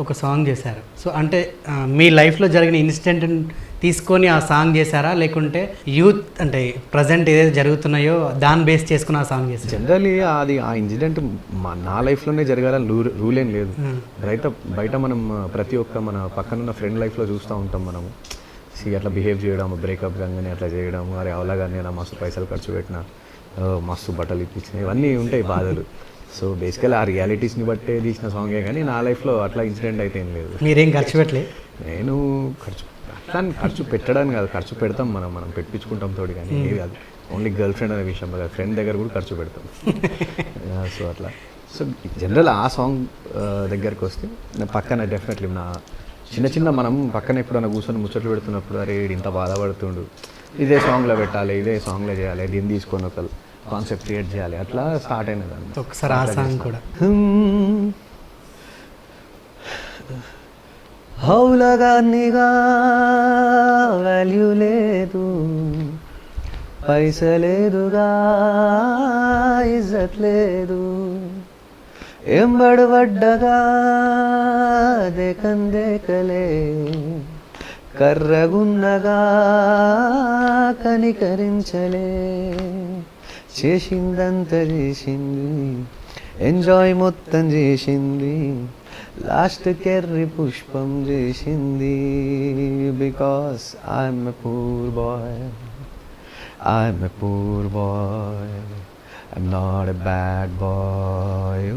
ఒక సాంగ్ చేశారు. సో అంటే మీ లైఫ్లో జరిగిన ఇన్సిడెంట్ తీసుకొని ఆ సాంగ్ చేశారా? లేకుంటే యూత్ అంటే ప్రజెంట్ ఏదైతే జరుగుతున్నాయో దాన్ని బేస్ చేసుకుని ఆ సాంగ్ చేశారు? జనరలీ అది ఆ ఇన్సిడెంట్ మా నా లైఫ్లోనే జరగాలని రూ రూల్ ఏం లేదు. బయట బయట మనం ప్రతి ఒక్క మన పక్కనున్న ఫ్రెండ్ లైఫ్లో చూస్తూ ఉంటాం మనము సి అట్లా బిహేవ్ చేయడం బ్రేకప్ కానీ అట్లా చేయడం అరే అవలాగానే నా మస్తు పైసలు ఖర్చు పెట్టిన మస్తు బట్టలు ఇప్పించిన ఇవన్నీ ఉంటాయి బాధలు. సో బేసికల్ ఆ రియాలిటీస్ని బట్టే తీసిన సాంగే కానీ నా లైఫ్లో అట్లా ఇన్సిడెంట్ అయితే ఏం లేదు. మీరేం ఖర్చు పెట్టలే నేను ఖర్చు అట్లా ఖర్చు పెట్టడానికి కాదు ఖర్చు పెడతాం మనం మనం పెట్టించుకుంటాం తోటి కానీ ఏది కాదు. ఓన్లీ గర్ల్ ఫ్రెండ్ అనే విషయం కాదు ఫ్రెండ్ దగ్గర కూడా ఖర్చు పెడతాం. సో అట్లా. సో జనరల్ ఆ సాంగ్ దగ్గరికి వస్తే నా పక్కన డెఫినెట్లీ నా చిన్న చిన్న మనం పక్కన ఎప్పుడైనా కూర్చొని ముచ్చట్లు పెడుతున్నప్పుడు అరే ఇంత బాధపడుతుండు. ఇదే సాంగ్లో పెట్టాలి ఇదే సాంగ్లో చేయాలి దీన్ని తీసుకొని ఒక కాన్సెప్ట్ క్రియేట్ చేయాలి. అట్లా స్టార్ట్ అయినది ఒకసారి ఆ సాంగ్ కూడా. హౌలగానిగా వాల్యూ లేదు పైసలేదుగా ఇజ్జత్ లేదు ఎంబడబడ్డగా దేకందేకలే కర్రగున్నగా కనికరించలే. చేసిందంత చేసింది ఎంజాయ్ మొత్తం చేసింది. లాస్ట్ కెర్రి పుష్పం చేసింది. Because I'm a poor boy I'm a poor boy I'm not a bad boy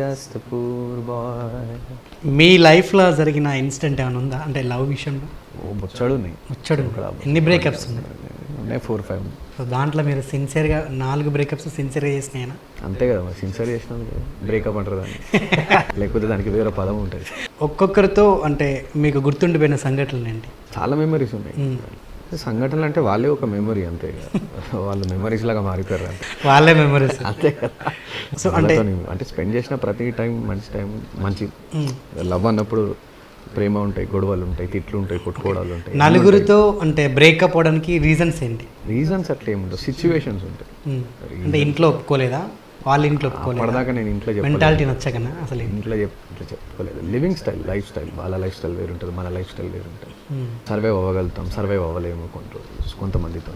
just poor boy మీ లైఫ్లో జరిగిన ఇన్సిడెంట్ ఏమైనా ఉందా? అంటే లవ్ విషయంలో? ఉన్నాయి వచ్చాడు ఎన్ని బ్రేకప్స్ ఉన్నాయి? ఉన్నాయి ఫోర్ ఫైవ్ సో దాంట్లో మీరు సిన్సియర్గా నాలుగు బ్రేకప్స్ సిన్సియర్గా చేసినాయన? అంతే కదా మరి సిన్సియర్ చేసినాం బ్రేకప్ అంటారు దాన్ని. లేకపోతే దానికి వేరే పదం ఉంటుంది. ఒక్కొక్కరితో అంటే మీకు గుర్తుండిపోయిన సంఘటనలు ఏంటి? చాలా మెమరీస్ ఉన్నాయి. సంఘటనలు అంటే వాళ్ళే ఒక మెమరీ అంతే. వాళ్ళు మెమరీస్ లాగా మారిపోయారు అంతే. వాళ్ళే మెమరీస్ అంతే కదా. సో అంటే అంటే స్పెండ్ చేసిన ప్రతి టైం మంచి టైం మంచి లవ్ అన్నప్పుడు ప్రేమ ఉంటాయి గొడవలు ఉంటాయి తిట్లు ఉంటాయి కొట్టుకోవడాలు ఉంటాయి నలుగురితో అంటే బ్రేకప్ అవడానికి రీజన్స్ ఏంటి? రీజన్స్ అట్లా ఏముండవు సిచ్యువేషన్స్ ఉంటాయి. అంటే ఇంట్లో ఒప్పుకోలేదా? వాళ్ళ ఇంట్లో ఒప్పుకోలేదా? నేను ఇంట్లో మెంటాలిటీ నచ్చకనా అసలు? ఇంట్లో ఇంట్లో చెప్పుకోలేదు. లివింగ్ స్టైల్ లైఫ్ స్టైల్ వాళ్ళ లైఫ్ స్టైల్ వేరు ఉంటుంది మన లైఫ్ స్టైల్ వేరు ఉంటుంది. సర్వైవ్ అవ్వగలుగుతాం సర్వైవ్ అవ్వలేము రోజులు కొంతమందితో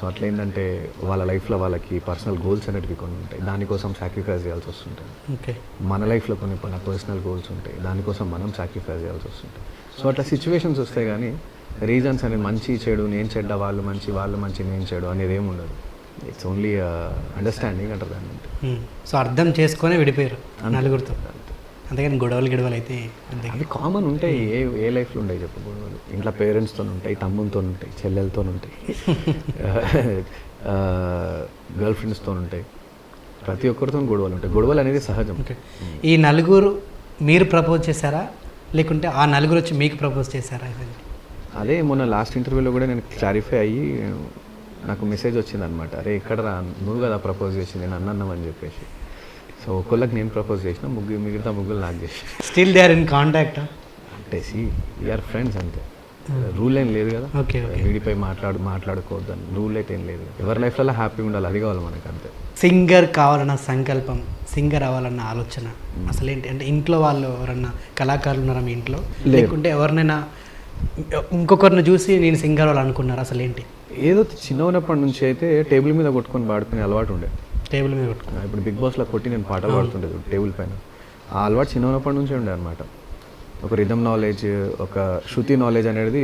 సో అట్లా ఏంటంటే వాళ్ళ లైఫ్లో వాళ్ళకి పర్సనల్ గోల్స్ అనేటివి కొన్ని ఉంటాయి. దానికోసం సాక్రిఫైస్ చేయాల్సి వస్తుంటుంది ఓకే. మన లైఫ్లో కొన్ని మన పర్సనల్ గోల్స్ ఉంటాయి. దానికోసం మనం సాక్రిఫైస్ చేయాల్సి వస్తుంటుంది సో అట్లా సిచ్యువేషన్స్ వస్తాయి కానీ రీజన్స్ అనేది మంచి చెడు నేను చెడ్డ వాళ్ళు మంచి వాళ్ళు మంచి నేను చెడు అనేది ఏమి ఉండదు. ఇట్స్ ఓన్లీ అండర్స్టాండింగ్ అంటారు దాన్ని. సో అర్థం చేసుకొని విడిపోయారు నలుగురితో. అంతేగాని గొడవలు గొడవలు అయితే అంతే అవి కామన్ ఉంటాయి. ఏ ఏ లైఫ్లో ఉంటాయి చెప్పు గొడవలు? ఇంట్లో పేరెంట్స్తో ఉంటాయి తమ్ముతో ఉంటాయి చెల్లెలతో ఉంటాయి. గర్ల్ ఫ్రెండ్స్తో ఉంటాయి. ప్రతి ఒక్కరితో గొడవలు ఉంటాయి. గొడవలు అనేది సహజం. ఈ నలుగురు మీరు ప్రపోజ్ చేశారా? లేకుంటే ఆ నలుగురు వచ్చి మీకు ప్రపోజ్ చేశారా? అదే మొన్న లాస్ట్ ఇంటర్వ్యూలో కూడా నేను క్లారిఫై అయ్యి నాకు మెసేజ్ వచ్చింది అనమాట అరే ఇక్కడ రా నువ్వు కదా ప్రపోజ్ చేసింది నేను అన్నన్నామని చెప్పేసి. సో ఒకళ్ళకి నేను ప్రపోజ్ చేసిన ముగ్గురు మిగతా ముగ్గురు నాకు చేసి still they are in contact అంటే సి వీఆర్ ఫ్రెండ్స్ అంతే. రూల్ ఏం లేదు కదా. వీడిపై మాట్లాడు మాట్లాడుకోవద్దు అని. రూల్ అయితే ఏం లేదు. ఎవరి లైఫ్లో హ్యాపీగా ఉండాలి అది కావాలి మనకు అంతే. సింగర్ కావాలన్న సంకల్పం సింగర్ అవ్వాలన్న ఆలోచన. అసలు ఏంటి అంటే ఇంట్లో వాళ్ళు ఎవరన్నా కళాకారులు ఉన్నారా మీ ఇంట్లో? లేకుంటే ఎవరినైనా ఇంకొకరిని చూసి నేను సింగర్ వాళ్ళు అనుకున్నారు అసలు ఏంటి? ఏదో చిన్న ఉన్నప్పటి నుంచి అయితే టేబుల్ మీద కొట్టుకొని పాడుకునే అలవాటు ఉండే. టేబుల్ మీద పెట్టుకున్నారు ఇప్పుడు బిగ్ బాస్లో కొట్టి నేను పాటలు పాడుతుండేది టేబుల్ పైన. ఆ అలవాటు చిన్న ఉన్నప్పటి నుంచే ఉండే అనమాట ఒక రిథమ్ నాలెడ్జ్ ఒక శృతి నాలెడ్జ్ అనేది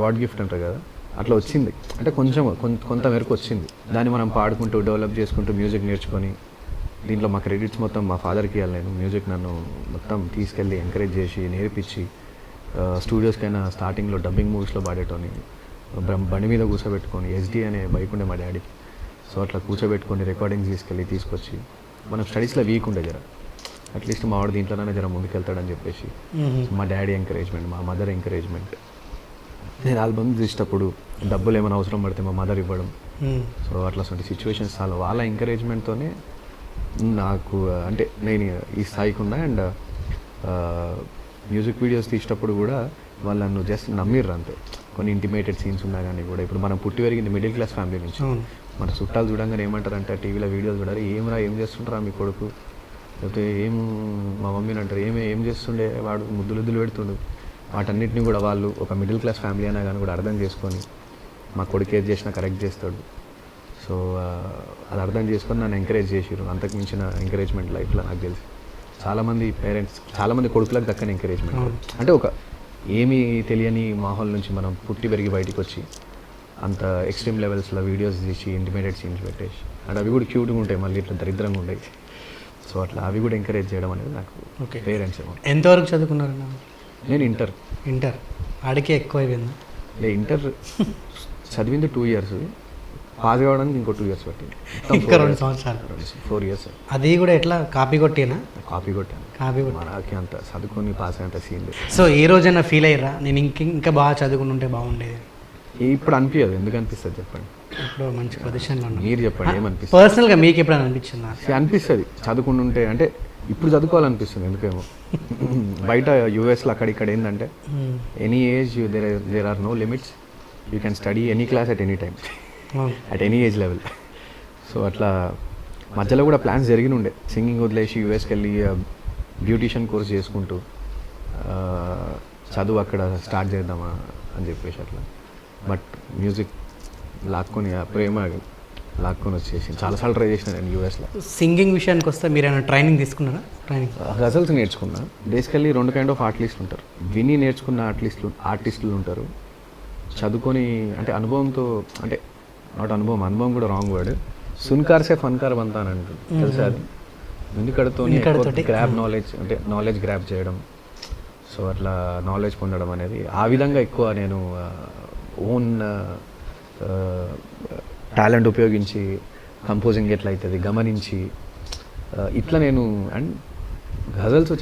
గాడ్ గిఫ్ట్ అంటారు కదా అట్లా వచ్చింది. అంటే కొంచెం కొంత మేరకు వచ్చింది. దాన్ని మనం పాడుకుంటూ డెవలప్ చేసుకుంటూ మ్యూజిక్ నేర్చుకొని దీంట్లో మా క్రెడిట్స్ మొత్తం మా ఫాదర్కి ఇవ్వాలి నేను. మ్యూజిక్ నన్ను మొత్తం తీసుకెళ్ళి ఎంకరేజ్ చేసి నేర్పించి స్టూడియోస్కైనా స్టార్టింగ్లో డబ్బింగ్ మూవీస్లో పాడేటోని బండి మీద కూర్చోబెట్టుకొని ఎస్డి అనే బైక్ ఉండే మా డాడీకి సో అట్లా కూర్చోబెట్టుకొని రికార్డింగ్స్ తీసుకెళ్ళి తీసుకొచ్చి మనం స్టడీస్లో వీక్ ఉండే జర. అట్లీస్ట్ మా వాడు దీంట్లోనే జర ముందుకెళ్తాడని చెప్పేసి. మా డాడీ ఎంకరేజ్మెంట్ మా మదర్ ఎంకరేజ్మెంట్ నేను ఆల్బమ్ తీసేటప్పుడు డబ్బులు ఏమైనా అవసరం పడితే మా మదర్ ఇవ్వడం. సో అట్లా సిచ్యువేషన్స్ చాలా. వాళ్ళ ఎంకరేజ్మెంట్తోనే నాకు అంటే నేను ఈ స్థాయికి ఉన్నా అండ్ మ్యూజిక్ వీడియోస్ తీసేటప్పుడు కూడా వాళ్ళు నన్ను జస్ట్ నమ్మిర్రు అంతే. కొన్ని ఇంటిమేటెడ్ సీన్స్ ఉన్నా కానీ కూడా ఇప్పుడు మనం పుట్టి పెరిగింది మిడిల్ క్లాస్ ఫ్యామిలీ నుంచి. మన చుట్టాలు చూడంగానే ఏమంటారంటే టీవీలో వీడియోలు చూడాలి ఏమరా ఏం చేస్తుంటారా మీ కొడుకు? లేకపోతే ఏం మా మమ్మీని అంటారు ఏమి ఏం చేస్తుండే వాడు? ముద్దులు ముద్దులు పెడుతుండు. వాటన్నిటిని కూడా వాళ్ళు ఒక మిడిల్ క్లాస్ ఫ్యామిలీ అయినా కానీ కూడా అర్థం చేసుకొని మా కొడుకు ఏది చేసినా కరెక్ట్ చేస్తాడు. సో అది అర్థం చేసుకొని నన్ను ఎంకరేజ్ చేసిరు అంతకు మించిన ఎంకరేజ్మెంట్ లైఫ్లో నాకు తెలిసి. చాలామంది పేరెంట్స్ చాలామంది కొడుకులకు దక్కని ఎంకరేజ్మెంట్ అంటే ఒక ఏమీ తెలియని మాహోల్ నుంచి మనం పుట్టి పెరిగి బయటికి వచ్చి అంత ఎక్స్ట్రీమ్ లెవెల్స్లో వీడియోస్ తీసి ఇంటిమేటెడ్ సీన్స్ పెట్టేసి అండ్ అవి కూడా క్యూట్గా ఉంటాయి మళ్ళీ ఇట్లా దరిద్రంగా ఉంటాయి సో అట్లా అవి కూడా ఎంకరేజ్ చేయడం అనేది నాకు. పేరెంట్స్ ఎంతవరకు చదువుకున్నారన్న నేను ఇంటర్ ఇంటర్ ఆడికే ఎక్కువ అయిపోయింది ఇంటర్ చదివింది టూ ఇయర్స్ పాస్ కావడానికి ఇంకో టూ ఇయర్స్ పట్టింది. ఇంకా రెండు సంవత్సరాలు. ఫోర్ ఇయర్స్ అది కూడా ఎట్లా? కాపీ కొట్టేనా? కాపీ కొట్టాను. కాపీ కొట్టి మనకి అంత చదువుకొని పాస్ అయ్యేంత సీన్ లేదు. సో ఏ రోజైనా ఫీల్ అయ్యారా నేను ఇంక ఇంకా బాగా చదువుకుని ఉంటే బాగుండేది. ఇప్పుడు అనిపించదు ఎందుకు అనిపిస్తుంది చెప్పండి? ఇప్పుడు మంచి పొజిషన్లో మీరు చెప్పండి ఏమనిపిస్తుంది? పర్సనల్గా మీకు ఎప్పుడైనా అనిపించిందా? అనిపిస్తుంది. చదువుకుంటూ ఉంటే అంటే ఇప్పుడు చదువుకోవాలనిపిస్తుంది. ఎందుకేమో? బయట యూఎస్లో అక్కడ ఇక్కడ ఏంటంటే. Any age there there are no limits you can study any class at any time. At any age level so అట్లా మధ్యలో కూడా ప్లాన్స్ జరిగిన ఉండే. సింగింగ్ వదిలేసి యూఎస్కి వెళ్ళి బ్యూటిషియన్ కోర్స్ చేసుకుంటూ చదువు అక్కడ స్టార్ట్ చేద్దామా అని చెప్పేసి అట్లా. బట్ మ్యూజిక్ లాక్కొని ప్రేమ లాక్కొని వచ్చేసి చాలాసార్లు ట్రై చేసిన నేను యూఎస్లో సింగింగ్ విషయానికి వస్తే మీరు ఏమైనా ట్రైనింగ్ తీసుకున్నారా? ట్రైనింగ్ గజల్స్ నేర్చుకున్నా. బేసికల్లీ రెండు కైండ్ ఆఫ్ ఆర్టిస్టులు ఉంటారు. విని నేర్చుకున్న ఆర్టిస్టులు ఆర్టిస్టులు ఉంటారు. చదువుకొని అంటే అనుభవంతో అంటే నాట్ అనుభవం అనుభవం కూడా రాంగ్ వర్డ్ సున్కార్ సే ఫన్కార్ బంతా అని అంటారు తెలుసా అది? ఎందుకడతో ఎందుకడతోటి? గ్రాబ్ నాలెడ్జ్ అంటే నాలెడ్జ్ గ్రాబ్ చేయడం. సో అట్లా నాలెడ్జ్ పొందడం అనేది ఆ విధంగా ఎక్కువ నేను ఓన్ టాలెంట్ ఉపయోగించి కంపోజింగ్ ఎట్లా అవుతుంది గమనించి ఇట్లా నేను అండ్ గజల్స్ వచ్చే